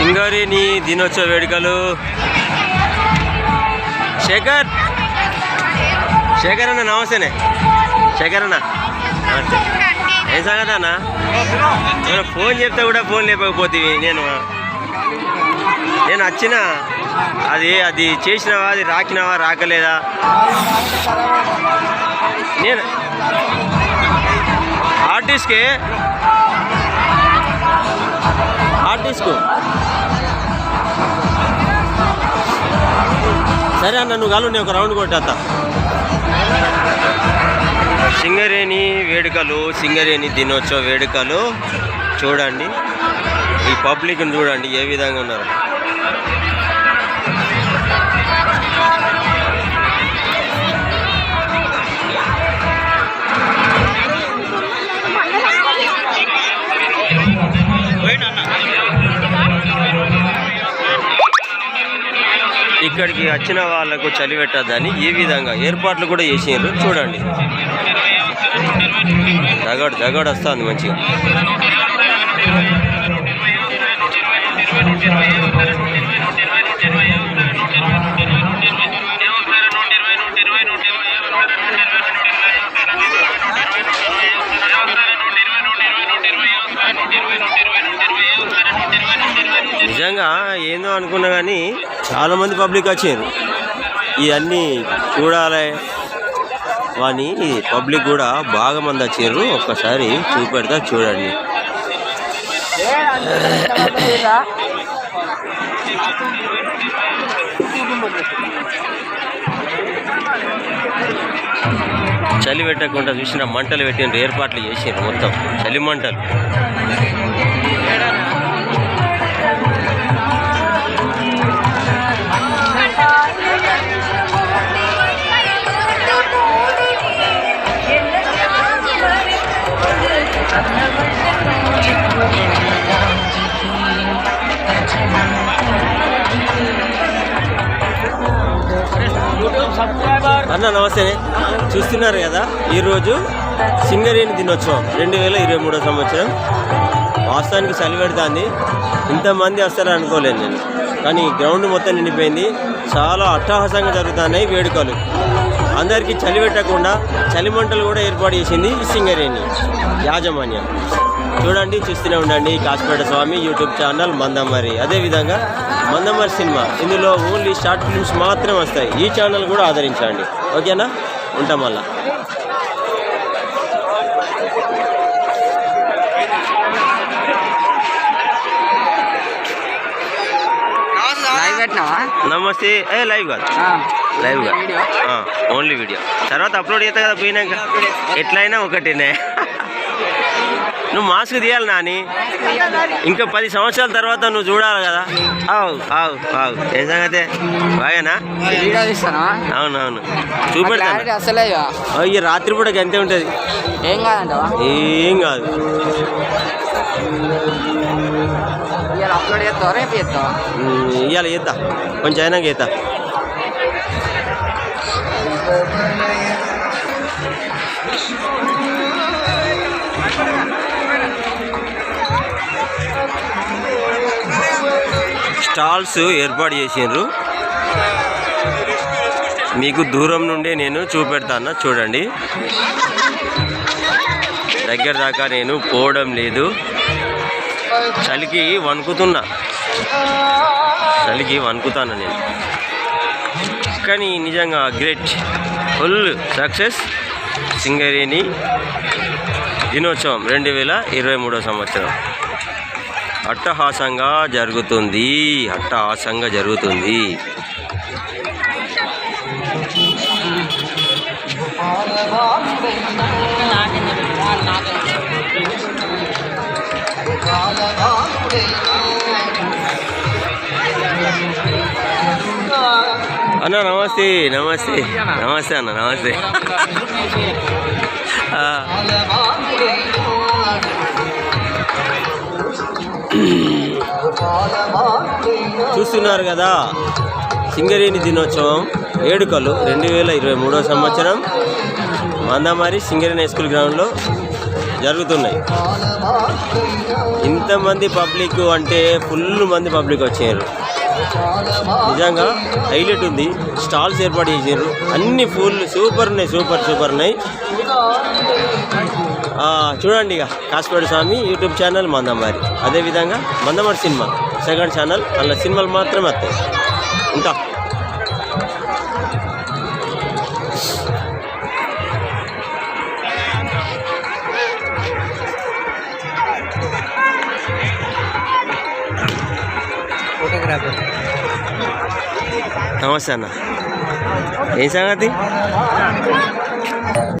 సింగరేణి దినోత్సవ వేడుకలు. శేఖర్! శేఖర్ అన్న నమస్తేనే. శేఖర్ అన్న నమస్తే. ఏం సంగతి అన్న? నేను ఫోన్ చెప్తే కూడా ఫోన్ లేపకపోతే నేను. నేను వచ్చిన. అది అది చేసినావా అది రాకినావా రాకలేదా? నేను ఆర్టిస్ట్కి ఆర్టిస్ట్కు సరే అన్న నువ్వు కాలు నేను ఒక రౌండ్ కొట్టేస్తా సింగరేణి వేడుకలు సింగరేణి దినోత్సవ వేడుకలు చూడండి. ఈ పబ్లిక్ని చూడండి ఏ విధంగా ఉన్నారు. ఇక్కడికి వచ్చిన వాళ్ళకు చలి పెట్టద్దని ఈ విధంగా ఏర్పాట్లు కూడా చేసిండ్రు. చూడండి. దగడు దగడు వస్తుంది మంచిగా. నిజంగా ఏందో అనుకున్నా కానీ చాలా మంది పబ్లిక్ వచ్చారు. ఇవన్నీ చూడాలి. కానీ పబ్లిక్ కూడా బాగా మంది వచ్చారు. ఒక్కసారి చూపెడతా చూడండి. చలి పెట్టకుండా చూసిన మంటలు పెట్టిన ఏర్పాట్లు చేసిండ్రు మొత్తం చలి మంటలు. అన్న నమస్తే. చూస్తున్నారు కదా ఈరోజు సింగరేణి దినోత్సవం రెండు వేల ఇరవై మూడో సంవత్సరం. వాస్తవానికి చలి పెడుతుంది. ఇంతమంది వస్తారని అనుకోలేదు నేను. కానీ గ్రౌండ్ మొత్తం నిండిపోయింది. చాలా అట్టహాసంగా జరుగుతున్నాయి వేడుకలు. అందరికీ చలి పెట్టకుండా చలిమంటలు కూడా ఏర్పాటు చేసింది ఈ సింగరేణి యాజమాన్యం. చూడండి చూస్తూనే ఉండండి. కాసిపేట స్వామి యూట్యూబ్ ఛానల్ మందమ్మరి అదేవిధంగా మందమ్మరి సినిమా. ఇందులో ఓన్లీ షార్ట్ ఫిల్మ్స్ మాత్రమే వస్తాయి. ఈ ఛానల్ కూడా ఆదరించండి. ఓకేనా? ఉంటాం మళ్ళీ లైవ్ పెట్టినావా నమస్తే. ఏ లైవ్ కాదు. లైవ్ కాదు. ఓన్లీ వీడియో తర్వాత అప్లోడ్ చేస్తా కదా పోయినాక? ఎట్లయినా ఒకటేనే. నువ్వు మాస్క్ తీయాలి నాని. ఇంకా పది సంవత్సరాల తర్వాత నువ్వు చూడాలి కదా. ఆవు ఆవు ఆవు. ఏం సంగతే? బాగానా? అవునవును. చూపెడతాను అసలే. అయ్యి రాత్రి పూట గంతే ఉంటుంది. ఏం కాదంటవా? ఏం కాదు. ఇవాళ అప్లోడ్ చేస్తావా రేపు చేస్తావా ఇవాళ చేద్దా కొంచెం అయినాక చేద్దా స్టాల్స్ ఏర్పాటు చేసిండ్రు. మీకు దూరం నుండి నేను చూపెడతాను చూడండి. దగ్గర దాకా నేను పోవడం లేదు. చలికి వణుకుతున్నా. చలికి వణుకుతాను నేను. కానీ నిజంగా గ్రేట్. Full success. సింగరేణి దినోత్సవం రెండు వేల ఇరవై మూడో సంవత్సరం. అట్టహాసంగా జరుగుతుంది. అట్టహాసంగా జరుగుతుంది. అన్న నమస్తే నమస్తే. నమస్తే అన్న నమస్తే. చూస్తున్నారు కదా సింగరేణి దినోత్సవం వేడుకలు రెండు వేల ఇరవై మూడో సంవత్సరం. మందమారి సింగరేణి హై స్కూల్ గ్రౌండ్లో జరుగుతున్నాయి. ఇంతమంది పబ్లిక్ అంటే ఫుల్ మంది పబ్లిక్ వచ్చారు. నిజంగా హైలైట్ ఉంది. స్టాల్స్ ఏర్పాటు చేసారు అన్ని ఫుల్ సూపర్ ఉన్నాయి సూపర్ సూపర్ ఉన్నాయి. చూడండి ఇక కాసుపేడు స్వామి యూట్యూబ్ ఛానల్ మందమారి అదేవిధంగా మందమారి సినిమా సెకండ్ ఛానల్ అలా సినిమాలు మాత్రమే వస్తాయి. ఉంటా. ఫోటోగ్రాఫర్ నమస్తే అన్న ఏం సంగతి